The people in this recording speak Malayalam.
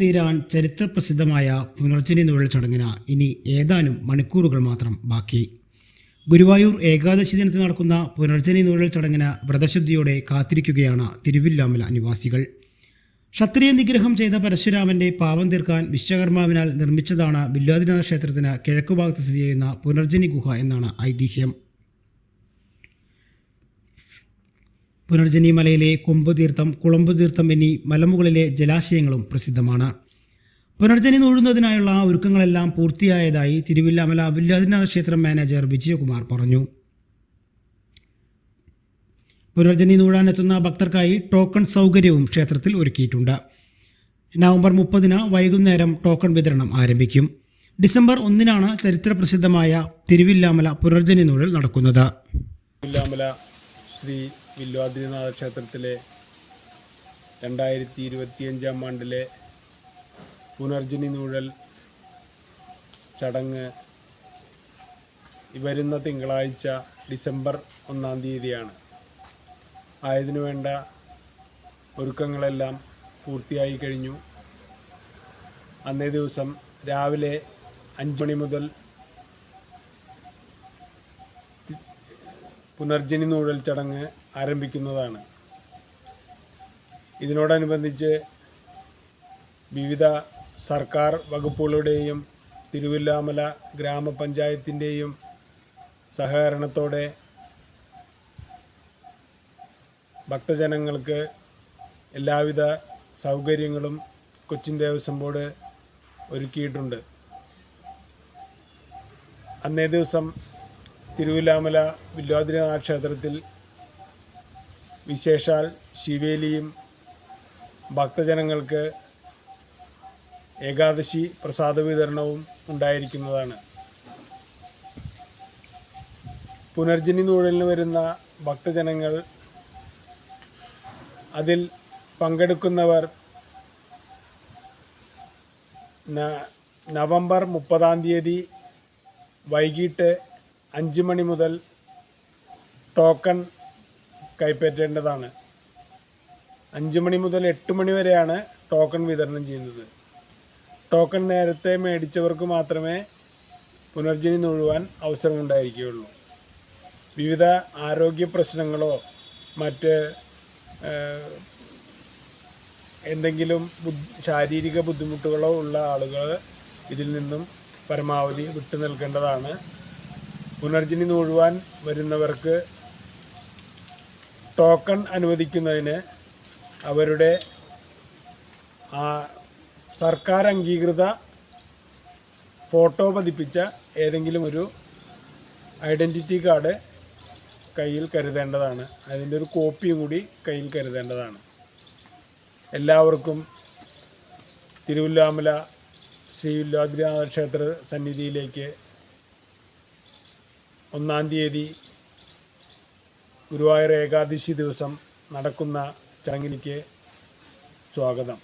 തീരാൻ ചരിത്രപ്രസിദ്ധമായ പുനർജനി നുഴൽ ചടങ്ങിന് ഇനി ഏതാനും മണിക്കൂറുകൾ മാത്രം ബാക്കി. ഗുരുവായൂർ ഏകാദശി ദിനത്തിൽ നടക്കുന്ന പുനർജനി നുഴൽ ചടങ്ങിന് വ്രതശുദ്ധിയോടെ കാത്തിരിക്കുകയാണ് തിരുവില്ലാമല നിവാസികൾ. ക്ഷത്രിയ നിഗ്രഹം ചെയ്ത പരശുരാമന്റെ പാപം തീർക്കാൻ വിശ്വകർമാവിനാൽ നിർമ്മിച്ചതാണ് ബില്ലാദിനാഥ ക്ഷേത്രത്തിന് കിഴക്കുഭാഗത്ത് സ്ഥിതി ചെയ്യുന്ന പുനർജനി ഗുഹ എന്നാണ് ഐതിഹ്യം. പുനർജനി മലയിലെ കൊമ്പുതീർത്ഥം കുളമ്പുതീർത്ഥം കുളമ്പ് തീർത്ഥം എന്നീ മലമുകളിലെ ജലാശയങ്ങളും പ്രസിദ്ധമാണ്. പുനർജനി നൂഴുന്നതിനായുള്ള ഒരുക്കങ്ങളെല്ലാം പൂർത്തിയായതായി തിരുവില്ലാമല വില്ലാദിനാഥ ക്ഷേത്രം മാനേജർ വിജയകുമാർ പറഞ്ഞു. പുനർജനി നൂഴാനെത്തുന്ന ഭക്തർക്കായി ടോക്കൺ സൗകര്യവും ക്ഷേത്രത്തിൽ ഒരുക്കിയിട്ടുണ്ട്. നവംബർ മുപ്പതിന് വൈകുന്നേരം ടോക്കൺ വിതരണം ആരംഭിക്കും. ഡിസംബർ ഒന്നിനാണ് ചരിത്രപ്രസിദ്ധമായ തിരുവില്ലാമല പുനർജനി നൂഴൽ നടക്കുന്നത്. ശ്രീ വില്വാദ്രിനാഥ ക്ഷേത്രത്തിലെ രണ്ടായിരത്തി ഇരുപത്തിയഞ്ചാം ആണ്ടിലെ പുനർജനി നൂഴൽ ചടങ്ങ് വരുന്ന തിങ്കളാഴ്ച ഡിസംബർ ഒന്നാം തീയതിയാണ്. ആയതിനു വേണ്ട ഒരുക്കങ്ങളെല്ലാം പൂർത്തിയായി കഴിഞ്ഞു. അന്നേ ദിവസം രാവിലെ അഞ്ച് മണി മുതൽ പുനർജനി നൂഴൽ ചടങ്ങ് ആരംഭിക്കുന്നതാണ്. ഇതിനോടനുബന്ധിച്ച് വിവിധ സർക്കാർ വകുപ്പുകളുടെയും തിരുവില്ലാമല ഗ്രാമപഞ്ചായത്തിന്റെയും സഹകരണത്തോടെ ഭക്തജനങ്ങൾക്ക് എല്ലാവിധ സൗകര്യങ്ങളും കൊച്ചിൻ ദേവസ്വം ബോർഡ് ഒരുക്കിയിട്ടുണ്ട്. അന്നേ ദിവസം തിരുവില്ലാമല വില്വാദ്രിനാഥ ക്ഷേത്രത്തിൽ വിശേഷാൽ ശിവേലിയും ഭക്തജനങ്ങൾക്ക് ഏകാദശി പ്രസാദ വിതരണവും ഉണ്ടായിരിക്കുന്നതാണ്. പുനർജനി നൂഴലിന് വരുന്ന ഭക്തജനങ്ങൾ അതിൽ പങ്കെടുക്കുന്നവർ നവംബർ മുപ്പതാം തീയതി വൈകിട്ട് അഞ്ച് മണി മുതൽ ടോക്കൺ കൈപ്പറ്റേണ്ടതാണ്. അഞ്ച് മണി മുതൽ എട്ട് മണി വരെയാണ് ടോക്കൺ വിതരണം ചെയ്യുന്നത്. ടോക്കൺ നേരത്തെ മേടിച്ചവർക്ക് മാത്രമേ പുനർജനി അവസരം അവസരമുണ്ടായിരിക്കുകയുള്ളൂ. വിവിധ ആരോഗ്യ പ്രശ്നങ്ങളോ മറ്റ് എന്തെങ്കിലും ശാരീരിക ബുദ്ധിമുട്ടുകളോ ഉള്ള ആളുകൾ ഇതിൽ നിന്നും പരമാവധി വിട്ടു നിൽക്കേണ്ടതാണ് പുനർജനി നൂഴുവാൻ വരുന്നവർക്ക് ടോക്കൺ അനുവദിക്കുന്നതിന് അവരുടെ ആ സർക്കാർ അംഗീകൃത ഫോട്ടോ പതിപ്പിച്ച ഏതെങ്കിലും ഒരു ഐഡന്റിറ്റി കാർഡ് കയ്യിൽ കരുതേണ്ടതാണ്. അതിന്റെ ഒരു കോപ്പിയും കൂടി കയ്യിൽ കരുതേണ്ടതാണ്. എല്ലാവർക്കും തിരുവില്ലാമല ശ്രീ വില്ലാദ്രിനാഥ ക്ഷേത്ര സന്നിധിയിലേക്ക് ഒന്നാം തീയതി ഗുരുവായൂർ ഏകാദശി ദിവസം നടക്കുന്ന ചടങ്ങിലേക്ക് സ്വാഗതം.